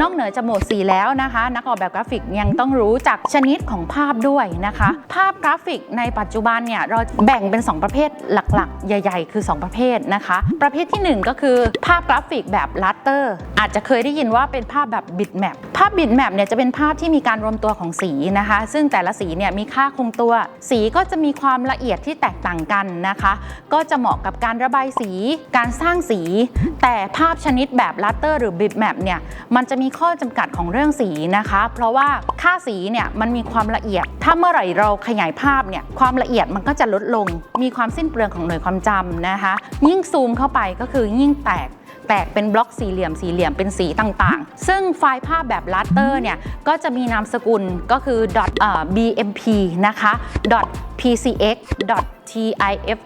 นอกเหนือจากโหมดสีแล้วนะคะ นักออกแบบกราฟิกยังต้องรู้จักชนิดของภาพด้วยนะคะ ภาพกราฟิกในปัจจุบันเนี่ยเราแบ่งเป็น 2 ประเภทหลักๆ ใหญ่ ๆ คือ 2 ประเภทนะคะ ประเภทที่ 1 ก็คือภาพกราฟิกแบบลัตเตอร์อาจจะเคยได้ยินว่าเป็นภาพแบบบิตแมป ภาพบิตแมปเนี่ยจะเป็นภาพที่มีการรวมตัวของสีนะคะ ซึ่งแต่ละสีเนี่ยมีค่าคงตัว สีก็จะมีความละเอียดที่แตกต่างกันนะคะ ก็จะเหมาะกับการระบายสี การสร้างสี แต่ภาพชนิดแบบลัตเตอร์หรือบิตแมปเนี่ยมันจะมีข้อจำกัดของเรื่องสีนะคะ เพราะว่าค่าสีเนี่ยมันมีความละเอียด ถ้าเมื่อไหร่เราขยายภาพเนี่ยความละเอียดมันก็จะลดลง มีความสิ้นเปลืองของหน่วยความจำนะคะ ยิ่งซูมเข้าไปก็คือยิ่งแตก แตกเป็นบล็อกสี่เหลี่ยมสี่เหลี่ยมเป็นสีต่างๆ ซึ่งไฟล์ภาพแบบลัตเตอร์เนี่ยก็จะมีนามสกุลก็คือ .bmp นะคะ .pcx tiff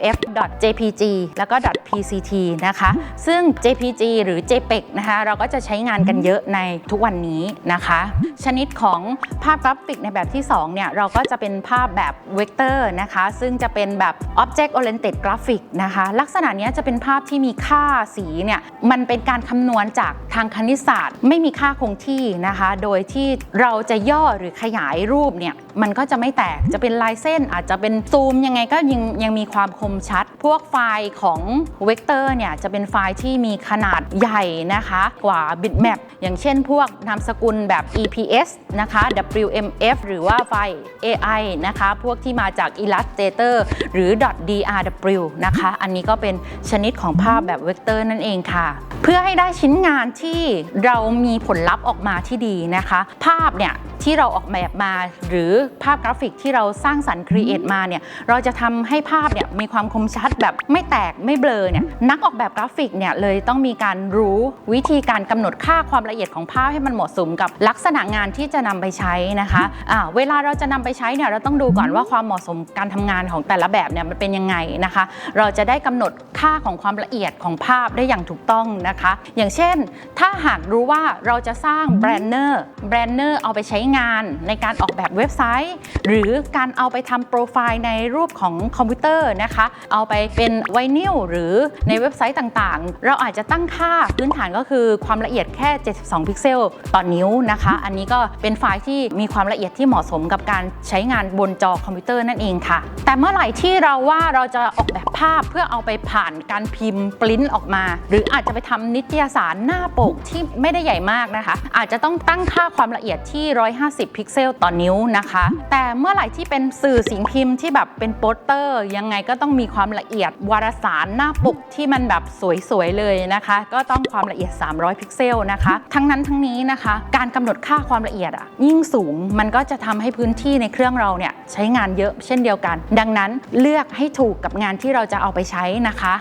.jpg แล้วก็ .pct นะคะ ซึ่ง jpg หรือ jpeg นะคะ เราก็จะใช้งานกันเยอะในทุกวันนี้นะคะ ชนิดของภาพกราฟิกในแบบที่ 2 เนี่ย เราก็จะเป็นภาพแบบเวกเตอร์นะคะ ซึ่งจะเป็นแบบ object oriented graphic นะคะ ลักษณะนี้จะเป็นภาพที่มีค่าสีเนี่ย มันเป็นการคำนวณจากทางคณิตศาสตร์ ไม่มีค่าคงที่นะคะ โดยที่เราจะย่อหรือขยายรูปเนี่ย มันก็จะไม่แตก จะเป็นลายเส้นอาจจะเป็นซูมยังไงก็ยังยังมีความคมชัด พวกไฟล์ของเวกเตอร์เนี่ยจะเป็นไฟล์ที่มีขนาดใหญ่นะคะ กว่า bitmap อย่างเช่นพวกนามสกุลแบบ EPS นะคะ WMF หรือว่าไฟล์ AI นะคะ พวกที่มาจาก Illustrator หรือ .drw นะคะ อันนี้ก็เป็นชนิดของภาพแบบเวกเตอร์นั่นเองค่ะ เพื่อให้ได้ชิ้นงานที่เรามีผลลัพธ์ออกมาที่ดีนะคะ ภาพเนี่ยที่เราออกแบบมา หรือภาพกราฟิกที่เราสร้างสรรค์ครีเอทมาเนี่ยเราจะทำให้ภาพเนี่ยมีความคมชัดแบบไม่แตกไม่เบลอเนี่ยนักออกแบบกราฟิกเนี่ยเลยต้องมีการรู้วิธีการกำหนดค่าความละเอียดของภาพให้มันเหมาะสมกับลักษณะงานที่จะนำไปใช้นะคะะเวลาเราจะนำไปใช้เนี่ยเราต้องดูก่อนว่าความเหมาะสมการทำงานของแต่ละแบบเนี่ยมันเป็นยังไงนะคะ เราจะได้กำหนดค่าของความละเอียดของภาพได้อย่างถูกต้องนะคะ อย่างเช่น ถ้าหากรู้ว่าเราจะสร้างแบรนเนอร์แบรนเนอร์เอาไปใช้งานในการออกแบบเว็บไซต์ หรือการเอาไปทำโปรไฟล์ในรูปของคอมพิวเตอร์นะคะ เอาไปเป็นไวนิลหรือในเว็บไซต์ต่างๆ เราอาจจะตั้งค่าพื้นฐานก็คือความละเอียดแค่ 72 พิกเซลต่อนิ้วนะคะ อันนี้ก็เป็นไฟล์ที่มีความละเอียดที่เหมาะสมกับการใช้งานบนจอคอมพิวเตอร์นั่นเองค่ะ แต่เมื่อไหร่ที่เราว่าเราจะออกแบบ ภาพเพื่อเอาไปผ่านการพิมพ์ปริ้นออกมา หรืออาจจะไปทำนิตยสารหน้าปกที่ไม่ได้ใหญ่มากนะคะ อาจจะต้องตั้งค่าความละเอียดที่ 150 พิกเซลต่อนิ้วนะคะ แต่เมื่อไหร่ที่เป็นสื่อสิ่งพิมพ์ที่แบบเป็นโปสเตอร์ ยังไงก็ต้องมีความละเอียดวารสารหน้าปกที่มันแบบสวยๆเลยนะคะ ก็ต้องความละเอียด 300 พิกเซลนะคะ ทั้งนั้นทั้งนี้นะคะ การกำหนดค่าความละเอียดอะยิ่งสูงมันก็จะทำให้พื้นที่ในเครื่องเราเนี่ยใช้งานเยอะเช่นเดียวกัน ดังนั้นเลือกให้ถูกกับงานที่เราจะเอาไปใช้นะคะ